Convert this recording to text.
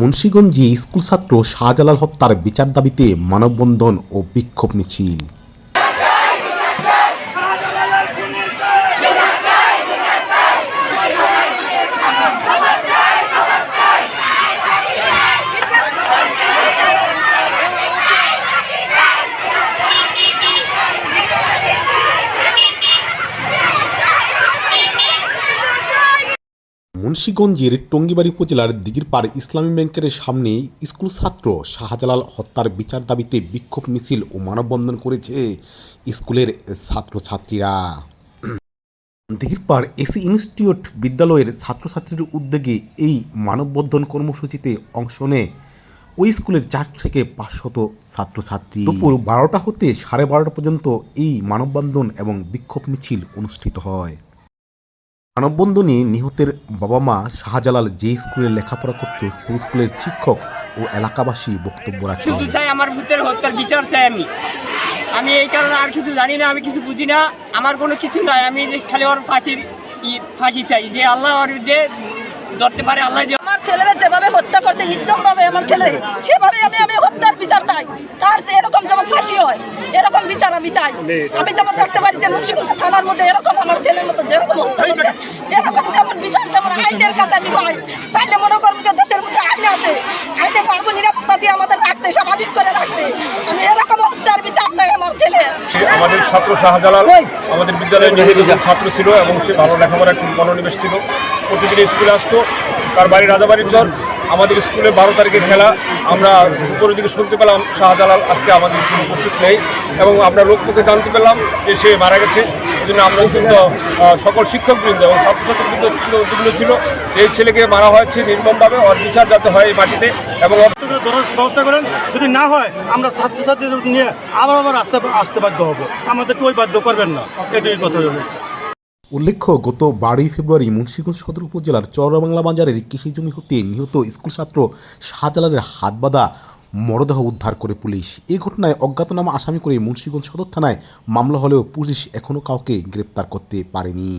মুন্সীগঞ্জে school ছাত্র শাহজালাল হত্যার বিচার দাবিতে মানববন্ধন ও বিক্ষোভ মিছিল। মুন্সীগঞ্জের টঙ্গিবাড়ি উপজেলার দিঘিরপাড় ইসলামী ব্যাংকের সামনে স্কুল ছাত্র শাহজালাল হত্যার বিচার দাবিতে বিক্ষোভ মিছিল ও মানববন্ধন করেছে স্কুলের ছাত্রছাত্রীরা। দিঘিরপাড় এসি ইনস্টিটিউট বিদ্যালয়ের ছাত্রছাত্রীর উদ্যোগে এই মানববন্ধন কর্মসূচিতে অংশ নেয় ওই স্কুলের চার থেকে পাঁচশত ছাত্রছাত্রী। দুপুর বারোটা হতে সাড়ে বারোটা পর্যন্ত এই মানববন্ধন এবং বিক্ষোভ মিছিল অনুষ্ঠিত হয়। মানববন্ধনে নিহতের বাবা মা শাহজালাল যে স্কুলে লেখাপড়া করতো, সেই স্কুলের শিক্ষক ও এলাকাবাসী বক্তব্য রাখেন। শুধু চাই আমার ভূতের হত্যার বিচার চাই আমি। আমি এই কারণে আর কিছু জানি না, আমি কিছু বুঝি না। আমার কোনো কিছু নাই, আমি খালি ওর ফাঁসির ফাঁসি চাই। যে আল্লাহ ওর যে ধরতে পারে, আল্লাহ ছেলেরা যেভাবে হত্যা করছে নির্দমভাবে আমার ছেলে সেভাবে আমি আমি হত্যার বিচার চাই। তার এরকম যেমন ফাঁসি হয়, এরকম বিচার আমি চাই। আমি যেমন দেখতে পারি যে মুন্সিগঞ্জ থানার মধ্যে এরকম আমার ছেলের মতো যেরকম হত্যা করছে, এরকম যেমন বিচার যেমন আইনের কাছে আমি পাই। তাইলে মনে করব যে দেশের মধ্যে আইন আছে। আইনে পারব নিরাপত্তা দিয়ে আমাদের রাখতে, স্বাভাবিক করে রাখতে। আমি এরকম হত্যার বিচার চাই আমার ছেলে। আমাদের ছাত্র শাহজালাল, আমাদের বিদ্যালয়ে নিহিত ছাত্র ছিল এবং সে ভালো লেখাপড়ার খুব মনোনিবেশ ছিল। প্রতিদিন স্কুলে আসতো তার বাড়ি রাজাবাড়ির চর আমাদের স্কুলে বারো তারিখে খেলা। আমরা দুপুরের দিকে শুনতে পেলাম, শাহজালাল আজকে আমাদের স্কুলে উপস্থিত নেই এবং আমরা লোকমুখে জানতে পেলাম যে সে মারা গেছে। এই জন্য আমরা কিন্তু সকল শিক্ষকবৃন্দ এবং ছাত্রছাত্রীবৃন্দ উদ্বিগ্ন ছিল এই ছেলেকে মারা হয়েছে নির্মমভাবে ওর বিচার যাতে হয় এই মাটিতে এবং ব্যবস্থা করেন। যদি না হয়, আমরা ছাত্রছাত্রীদের নিয়ে আবার আবার আসতে আসতে বাধ্য হব। আমাদেরকে ওই বাধ্য করবেন না। এটাই কথা উল্লেখ্য, গত বারোই ফেব্রুয়ারি মুন্সিগঞ্জ সদর উপজেলার চরবাংলা বাজারের কৃষি জমি হতে নিহত স্কুল ছাত্র শাহজালালের হাত বাঁধা মরদেহ উদ্ধার করে পুলিশ। এ ঘটনায় অজ্ঞাতনামা আসামি করে মুন্সিগঞ্জ সদর থানায় মামলা হলেও পুলিশ এখনও কাউকে গ্রেপ্তার করতে পারেনি।